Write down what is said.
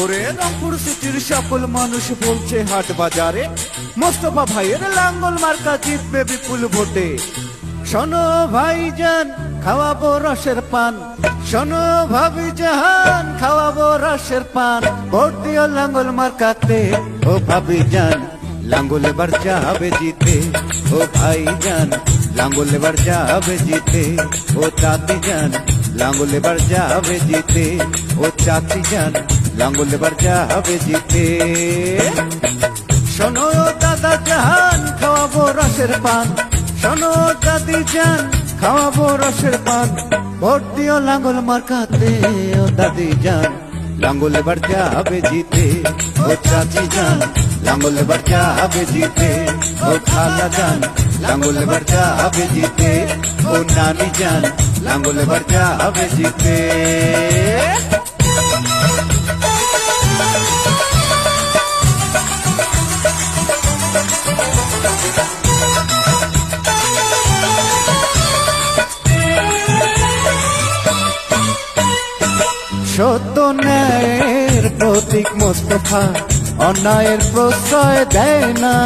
ওরে রংপুর সিটির সকল মানুষ বলছে হাট বাজারে। মোস্তফা ভাইয়ের লাঙ্গল মার্কা জিতবে বিপুল ভোটে। শোনো ভাই ভাইজান, খাওয়াবো রসের পান। শোনো ভাবি জাহান খাওয়াবো রসের পান। ভোট দিও লাঙ্গল মার্কাতে, ও ভাবি যান লাঙ্গল এবার যাবে জিতে। ও ভাই যান লাঙ্গল এবার যাবে জিতে। ও চাচি যান লাঙ্গল এবার যাবে জিতে। ও চাচি যান লাঙ্গল এবার যাবে জিতে। শোনো দাদা জাহান, খাওয়াবো রসের পান। শোনো দাদি জান, খাওয়াবো রসের পান। ভোট দিও লাঙ্গল মার্কাতে, ও দাদি জান। লাঙ্গল এবার যাবে জিতে, ও চাচি যান লাঙ্গল এবার যাবে জিতে, ও খালা যান লাঙ্গল এবার যাবে জিতে, ও নানি যান লাঙ্গল এবার যাবে জিতে। সত্য ন্যায়ের প্রতীক মোস্তফা অন্যায়ের প্রশ্রয় দেয় না।